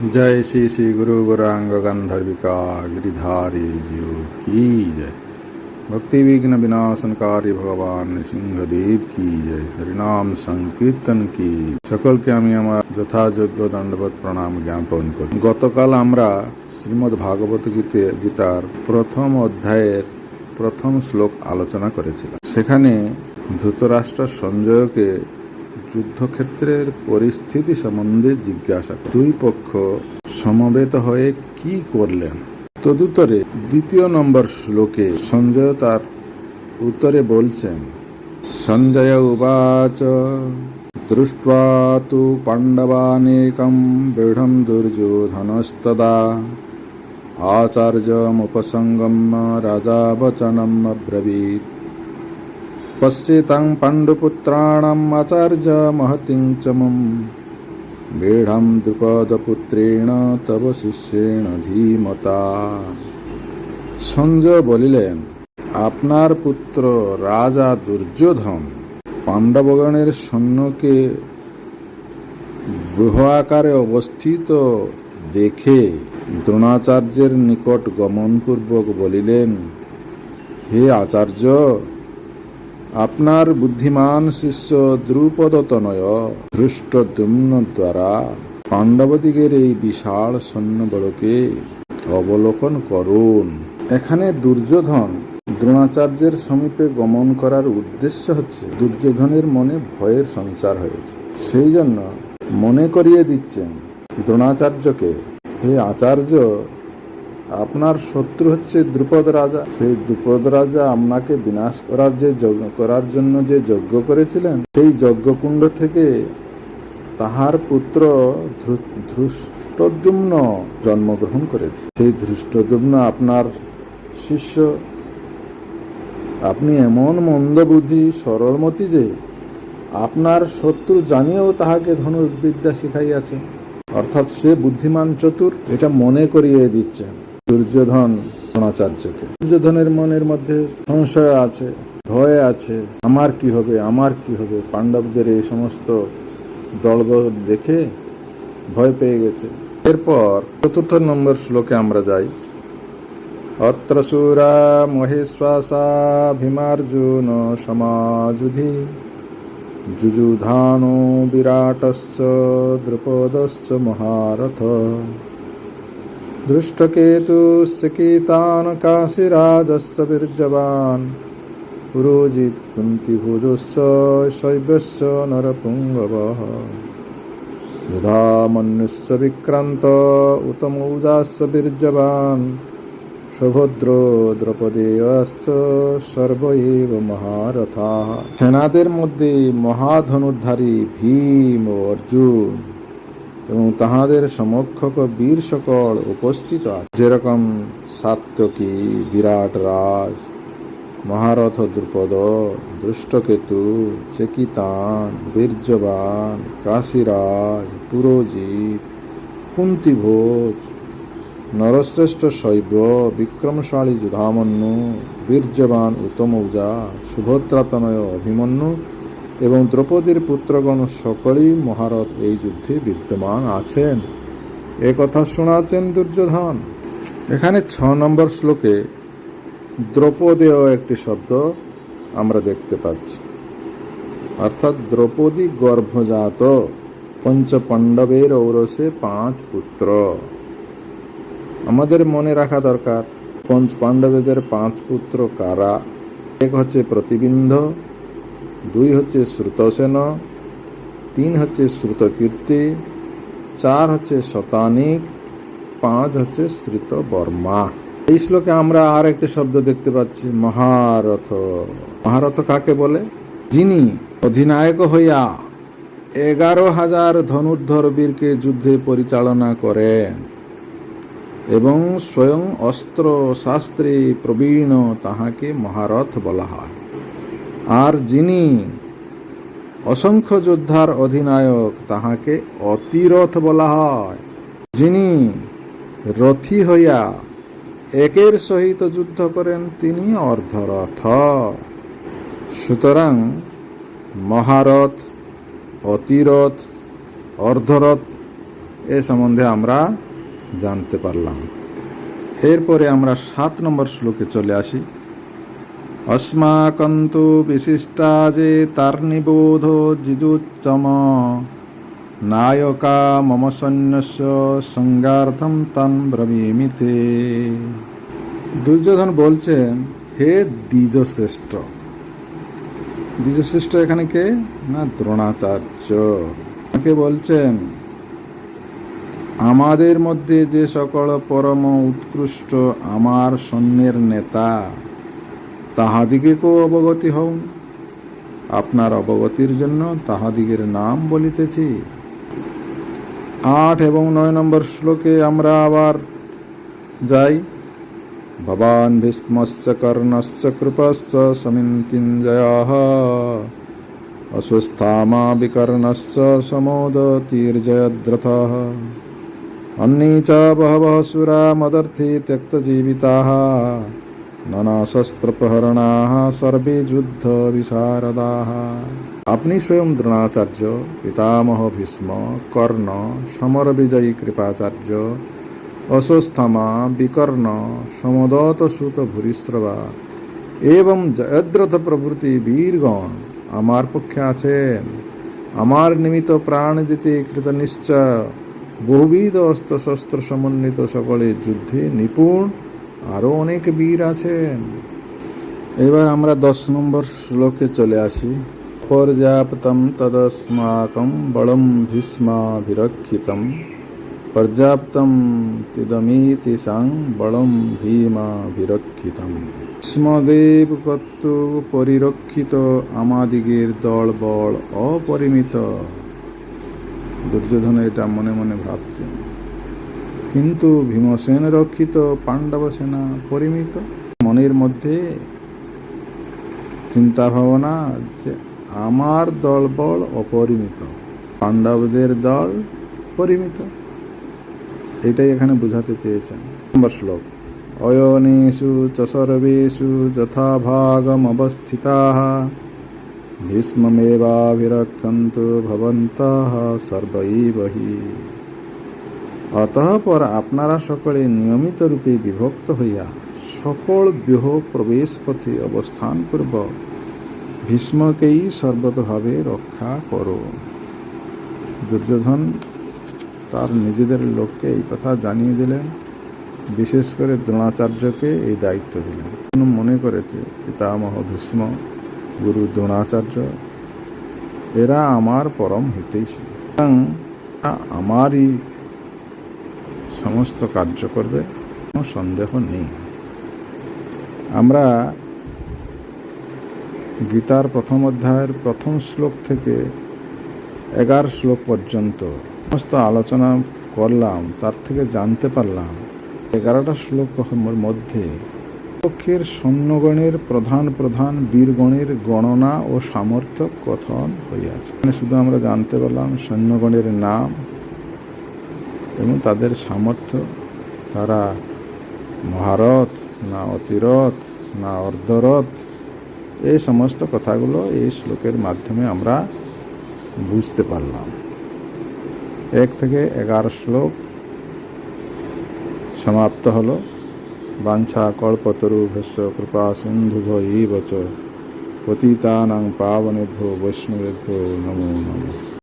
जय श्री श्री गुरु गौरांग गंधर्विका गिरिधारी जियो की जय भक्ति विघ्न বিনাশনকারী ভগবান সিংহদেব কি জয় হরিনাম সংকীর্তন কি সকলকে আমি আমার যথাযোগ্য দণ্ডবোধ প্রণাম জ্ঞাপন করি গতকাল আমরা শ্রীমদ্ ভাগবত গীতে গীতার প্রথম অধ্যায়ের প্রথম শ্লোক আলোচনা করেছিলাম সেখানে ধৃতরাষ্ট্র সঞ্জয়কে যুদ্ধক্ষেত্রের পরিস্থিতি সম্বন্ধে জিজ্ঞাসা দুই পক্ষ সমবেত হয়ে কি করলেন? তদুত্তরে দ্বিতীয় নম্বর শ্লোকে সঞ্জয় তার উত্তরে বলছেন, সঞ্জয় উবাচ, দৃষ্টা তু পাণ্ডবানেকম দৃঢ়ম দুর্যোধনস্তদা আচার্যমুপসঙ্গম রাজাবচনম ব্রবীত। पश्यतां पाण्डुपुत्राणाम् आचार्य महतिं च मम बेढं দ্রুপদপুত্রেণ তব শিষ্যেণ ধীমতা সঞ্জয় বলিলেন আপনার পুত্র রাজা দুর্যোধন পাণ্ডবগণের সৈন্যকে বৃহ আকারে অবস্থিত দেখে দ্রোণাচার্যের নিকট গমনপূর্বক বলিলেন হে আচার্য আপনার বুদ্ধিমান শিষ্য দ্রুপদতনয় ধৃষ্টদ্যুম্ন দ্বারা পাণ্ডবদিগের এই বিশাল সৈন্যবলকে অবলোকন করুন। এখানে দুর্যোধন দ্রোণাচার্যের সমীপে গমন করার উদ্দেশ্য হচ্ছে দুর্যোধনের মনে ভয়ের সঞ্চার হয়েছে। সেই জন্য মনে করিয়ে দিচ্ছেন দ্রোণাচার্যকে, হে আচার্য আপনার শত্রু হচ্ছে দ্রুপদ রাজা। সেই দ্রুপদ রাজা আপনাকে বিনাশ করার যে যজ্ঞ, করার জন্য যে যজ্ঞ করেছিলেন, সেই যজ্ঞকুণ্ড থেকে তাহার পুত্র ধৃষ্টদ্যুম্ন জন্মগ্রহণ করেছে। সেই ধৃষ্টদ্যুম্ন আপনার শিষ্য, আপনি এমন মন্দবুদ্ধি সরলমতি যে আপনার শত্রু জানিয়েও তাহাকে ধনুর্বিদ্যা শিখাইয়াছে। অর্থাৎ সে বুদ্ধিমান চতুর, এটা মনে করিয়ে দিচ্ছেন। দুর্যোধন দ্রোণাচার্যকে। দুর্যোধনের মনের মধ্যে সংশয় আছে, ভয় আছে, আমার কি হবে, আমার কি হবে? পাণ্ডবদের এই সমস্ত দলবল দেখে ভয় পেয়ে গেছে। এরপর চতুর্থ নম্বর শ্লোকে আমরা যাই। অত্র সুরা মহেশ্বাসা ভীমার্জুন সমাজুধি যুযুধানো বিরাটশ্চ দ্রুপদশ্চ মহারথ। दृष्टकेतुस्सकीतान् काशीराजश्च बीर्जवान् पुरोजित् कुन्तिभुजश्च शैव्यश्च नरपुङ्गवः युधामन्युश्च विक्रान्त उतमौजाश्च बीर्जवान् সুভদ্র দ্রৌপদেয়শ্চ সর্ব এব মহারথা সেনাদের মধ্যে মহাধনুর্ধারী ভীম অর্জুন এবং তাহাদের সমক্ষক বীর সকল উপস্থিত আছে। যেরকম সাত্যকী, বিরাট রাজ, মহারথ দ্রুপদ, দুষ্টকেতু, চেকিতান, বীর্যবান, কাশীরাজ পুরোজিত কুন্তিভোজ, নরশ্রেষ্ঠ শৈব, বিক্রমশালী যুধামন্যু, বীর্যবান উত্তমৌজা, সুভদ্রাতনয় অভিমন্যু এবং দ্রৌপদীর পুত্রগণ সকলেই মহারথ এই যুদ্ধে বিদ্যমান আছেন। এ কথা শোনাচ্ছেন দুর্যোধন। এখানে ছ নম্বর শ্লোকে দ্রৌপদেয় একটি শব্দ আমরা দেখতে পাচ্ছি। অর্থাৎ দ্রৌপদী গর্ভজাত পঞ্চপাণ্ডবের ঔরসে পাঁচ পুত্র। আমাদের মনে রাখা দরকার, পঞ্চ পাণ্ডবেদের পাঁচ পুত্র কারা? এক হচ্ছে প্রতিবিন্ধ দুই হচ্ছে শ্রুতসেন, তিন হচ্ছে শ্রুতকীর্তি, চার হচ্ছে শতানিক, পাঁচ হচ্ছে শ্রিত বর্মা এই শ্লোকে আমরা আর একটি শব্দ দেখতে পাচ্ছি, মহারথ। মহারথ কাকে বলে? যিনি অধিনায়ক হইয়া এগারো হাজার ধনুর্ধর বীরকে যুদ্ধে পরিচালনা করেন এবং স্বয়ং অস্ত্র শাস্ত্রে প্রবীণ তাহাকে মহারথ বলা হয়। আর যিনি অসংখ্য যোদ্ধার অধিনায়ক, তাহাকে অতিরথ বলা হয়। যিনি রথী হইয়া একের সহিত যুদ্ধ করেন, তিনি অর্ধরথ। সুতরাং মহারথ, অতিরথ, অর্ধরথ, এ সম্বন্ধে আমরা জানতে পারলাম। এরপরে আমরা সাত নম্বর শ্লোকে চলে আসি। अस्माकन्तु विशिष्टा जे तार्निबोध जिजुच्चम नायका मम সৈন্যস্য সংজ্ঞার্থম তান ব্রবীমিতে দুর্যোধন বলছেন হে দ্বিজশ্রেষ্ঠ দ্বিজশ্রেষ্ঠ এখানে কে না দ্রোণাচার্য কে বলছেন আমাদের মধ্যে যে সকল পরম উৎকৃষ্ট আমার সৈন্যের নেতা তাহাদিগেকেও অবগতি হউন আপনার অবগতির জন্য তাহাদিগের নাম বলিতেছি আট এবং নয় নম্বর শ্লোকে আমরা আবার যাই ভবান ভীষ্মস্য কর্ণস্য কৃপস্য সমিন্তিঞ্জয় অসুস্থামা বিকর্ণস্য সমোদতির্জয়দ্রথ अन्ये च बहवः सुरा मदर्थे त्यक्तजीविताः নানাশস্ত্রপ্রহরণাः সর্বে যুদ্ধ আপনি স্বয়ং দ্রোণাচার্য, পিতামহ ভীষ্ম, কর্ণ সমর বিজয়ী কৃপাচার্য অশ্বস্থামা বিকর্ণ সমদত সুত ভূরিশ্রবা এবং জয়দ্রথ প্রভৃতি বীরগণ আমার পক্ষে আছেন। আমার নিমিত্ত প্রাণ দিতে কৃত নিশ্চয় বহুবিধ অস্ত্র শস্ত্র সমন্বিত সকলে যুদ্ধে নিপুণ আরও অনেক বীর আছেন এবার আমরা দশ নম্বর শ্লোকে চলে আসি। পর্যাপ্তম তদস্মাকম বলম ভীষ্মাভিরক্ষিতম। পর্যাপ্তম তিদমিতি সাং বলম ভীমাভিরক্ষিতম। ভীষ্মদেব কর্তৃক পরিরক্ষিত আমাদিগের দল বল অপরিমিত। দুর্যোধন এটা মনে মনে ভাবছে কিন্তু ভীমসেন রক্ষিত, পাণ্ডব সেনা পরিমিত। মনের মধ্যে চিন্তা ভাবনা যে আমার দল বল অপরিমিত, পাণ্ডবদের দল পরিমিত। এটাই এখানে বোঝাতে চেয়েছেন। নম্বর শ্লোক। অয়নেষু চ সর্বেষু যথাভাগমবস্থিতা ভীষ্মেবাভিরক্ষন্তু ভবন্তঃ সর্বৈব হি। অতঃপর আপনারা সকলে নিয়মিত রূপে বিভক্ত হইয়া সকল ব্যহ প্রবেশ পথে অবস্থান পূর্ব। ভীষ্মকেই সর্বতভাবে রক্ষা করো। দুর্যোধন তার নিজেদের লোককে এই কথা জানিয়ে দিলেন। বিশেষ করে দ্রোণাচার্যকে এই দায়িত্ব দিলেন। মনে করেছে, পিতামহ ভীষ্ম, গুরু দ্রোণাচার্য, এরা আমার পরম হিতৈষী এবং আমারই সমস্ত কার্য করবে, কোনো সন্দেহ নেই। আমরা গীতার প্রথম অধ্যায়ের প্রথম শ্লোক থেকে এগারো শ্লোক পর্যন্ত সমস্ত আলোচনা করলাম, তার থেকে জানতে পারলাম, এগারোটা শ্লোক মধ্যে পক্ষের সৈন্যগণের প্রধান প্রধান বীরগণের গণনা ও সামর্থ্য কথন হইয়াছে। শুধু আমরা জানতে পারলাম সৈন্যগণের নাম এবং তাদের সামর্থ্য, তারা মহারথ, না অতিরথ, না অর্ধরথ, এই সমস্ত কথাগুলো এই শ্লোকের মাধ্যমে আমরা বুঝতে পারলাম। এক থেকে এগারো শ্লোক সমাপ্ত হলো। বাঞ্ছা কল্পতরু ভস্য কৃপা সিন্ধু ভৈবচ পতিতানাং পাবনেভ্যো বৈষ্ণবেভ্যো নমো নমঃ।